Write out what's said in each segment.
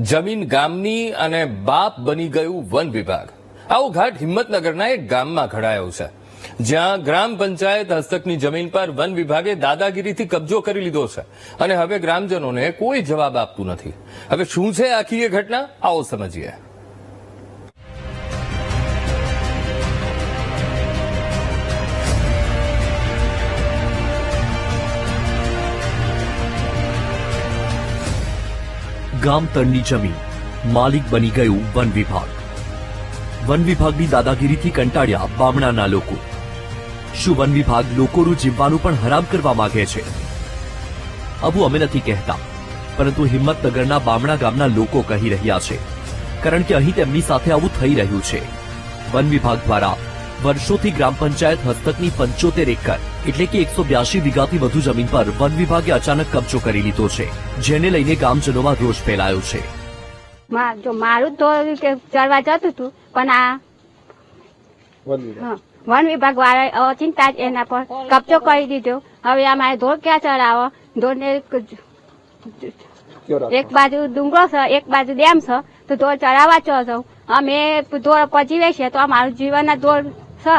જમીન ગામની અને બાપ બની ગયું વન વિભાગ. આવો ઘાટ હિંમતનગરના એક ગામમાં ઘડાયો છે. જ્યાં ગ્રામ પંચાયત હસ્તકની જમીન પર વન વિભાગે દાદાગીરીથી કબજો કરી લીધો છે. અને હવે ગ્રામજનોને કોઈ જવાબ આપતું નથી. હવે શું છે આખી એ ઘટના? આવો સમજીએ. ગામ તળની જમીન. માલિક બની ગયું વન વિભાગ. વન વિભાગની દાદાગીરીથી કંટાળ્યા બામણાના લોકો. શું વન વિભાગ લોકોનું જીવવાનું પણ હરામ કરવા માંગે છે? આવું અમે નથી કહેતા, પરંતુ હિંમતનગરના બામણા ગામના લોકો કહી રહ્યા છે. કારણ કે અહીં તેમની સાથે આવું થઈ રહ્યું છે. વન વિભાગ દ્વારા વર્ષોથી ગ્રામ પંચાયત હસ્તકની પંચોતેર એકર એટલે કે એકસો બ્યાસી વીઘાથી વધુ જમીન પર વન વિભાગે અચાનક કબજો કરી લીધો છે જેને લઈને ગામજનોમાં રોષ ફેલાયો છે. જો મારું તો ચડવા જતું હતું પણ આ વન વિભાગ. વાળા અચિંતા જ એના પર કબજો કરી દીધો. હવે અમારે ઢોર ક્યાં ચડાવો? ઢોરને એક બાજુ ડુંગરો છે એક બાજુ ડેમ છે તો ઢોર ચડાવવા છો અમે ઢોર પજીવે છે તો અમારું જીવનના ઢોર છે.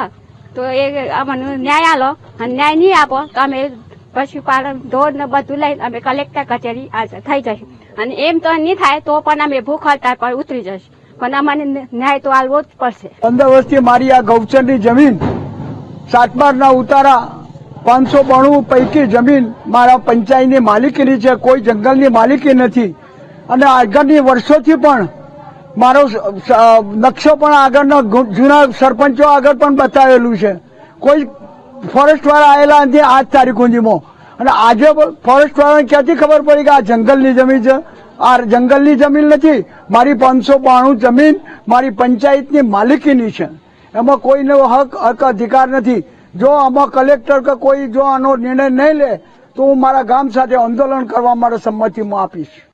તો એ અમને ન્યાય આલો. અને ન્યાય નહીં આપો તો અમે પશુપાલન ઢોર ને બધું લઈને અમે કલેક્ટર કચેરી થઈ જઈશું અને એમ તો નહીં થાય તો પણ અમે ભૂખ હડતાળ પર ઉતરી જઈશું પણ અમને ન્યાય તો આલવો જ પડશે. પંદર વર્ષથી મારી આ ગૌચરની જમીન સાતબારના ઉતારા, પાંચસો બાણું પૈકી જમીન મારા પંચાયતની માલિકીની છે, કોઈ જંગલની માલિકી નથી. અને આગળની વર્ષોથી પણ મારો નકશો પણ આગળનો જૂના સરપંચો આગળ પણ બતાવેલું છે. કોઈ ફોરેસ્ટ વાળા આવેલા નથી આજ તારીખ સુધીમાં. અને આજે ફોરેસ્ટ વાળાને ક્યાંથી ખબર પડી કે આ જંગલની જમીન છે? આ જંગલની જમીન નથી. મારી પાંચસો બાણું જમીન મારી પંચાયતની માલિકીની છે. એમાં કોઈનો હક હક, અધિકાર નથી. જો આમાં કલેક્ટર કે કોઈ જો આનો નિર્ણય નહીં લે, તો હું મારા ગામ સાથે આંદોલન કરવા માટે સંમતિમાં આપીશ.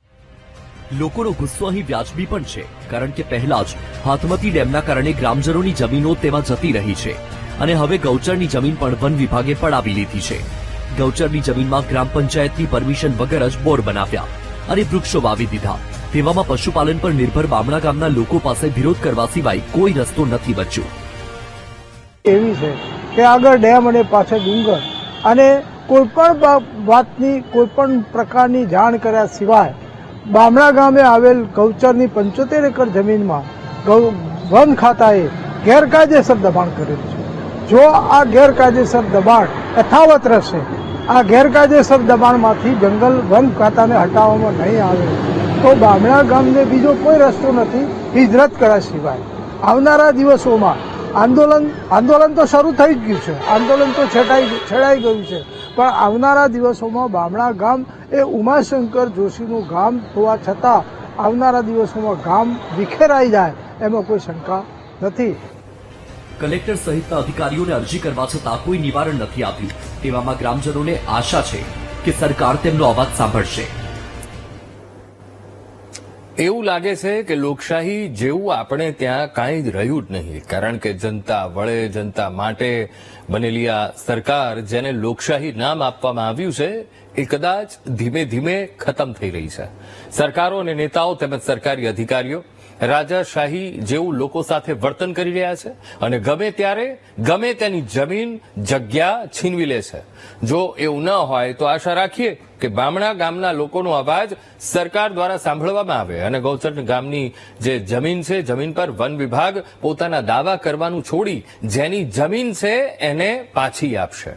લોકોનો ગુસ્સો અહીં વ્યાજબી પણ છે, કારણ કે પહેલા જ હાથમતી ડેમના કારણે ગ્રામજનોની જમીનો તેમાં જતી રહી છે અને હવે ગૌચરની જમીન પણ વન વિભાગે પડાવી લીધી છે. ગૌચરની જમીનમાં ગ્રામ પંચાયતની પરમિશન વગર જ બોર બનાવ્યા અને વૃક્ષો વાવી દીધા. તેવામાં પશુપાલન પર નિર્ભર બામણા ગામના લોકો પાસે વિરોધ કરવા સિવાય કોઈ રસ્તો નથી બચ્યો. એવી છે કે આગળ ડેમ અને પાછળ ડુંગર અને કોઈ પણ વાતની કોઈ પણ પ્રકારની જાણ કર્યા સિવાય બામણા ગામે આવેલ ગૌચરની પંચોતેર એકર જમીનમાં ગૌ વન ખાતાએ ગેરકાયદેસર દબાણ કરેલું છે. જો આ ગેરકાયદેસર દબાણ યથાવત રહેશે, આ ગેરકાયદેસર દબાણમાંથી જંગલ વન ખાતાને હટાવવામાં નહીં આવે, તો બામણા ગામને બીજો કોઈ રસ્તો નથી હિજરત કર્યા સિવાય. આવનારા દિવસોમાં આંદોલન આંદોલન તો શરૂ થઈ જ ગયું છે. આંદોલન તો છેટાઈ છેડાઈ ગયું છે. પણ આવનારા દિવસોમાં બામણા ગામ એ ઉમાશંકર જોશીનું ગામ હોવા છતાં આવનારા દિવસોમાં ગામ વિખેરાઈ જાય એમાં કોઈ શંકા નથી. કલેક્ટર સહિતના અધિકારીઓને અરજી કરવા છતાં કોઈ નિવારણ નથી આપ્યું. તેવામાં ગ્રામજનોને આશા છે કે સરકાર તેમનો અવાજ સાંભળશે. એવું લાગે છે કે લોકશાહી જેવું આપણે ત્યાં કાંઈ જ રહ્યું જ નહીં. કારણ કે જનતા વળે, જનતા માટે બનેલી આ સરકાર જેને લોકશાહી નામ આપવામાં આવ્યું છે, એ કદાચ ધીમે ધીમે ખતમ થઈ રહી છે. સરકારો અને નેતાઓ તેમજ સરકારી અધિકારીઓ રાજાશાહી જેવું લોકો સાથે વર્તન કરી રહ્યા છે અને ગમે ત્યારે ગમે તેની જમીન, જગ્યા છીનવી લે છે. જો એવું ન હોય તો આશા રાખીએ કે બામણા ગામના લોકોનો અવાજ સરકાર દ્વારા સાંભળવામાં આવે અને ગૌચર ગામની જે જમીન છે, જમીન પર વન વિભાગ પોતાના દાવા કરવાનું છોડી જેની જમીન છે એને પાછી આપશે.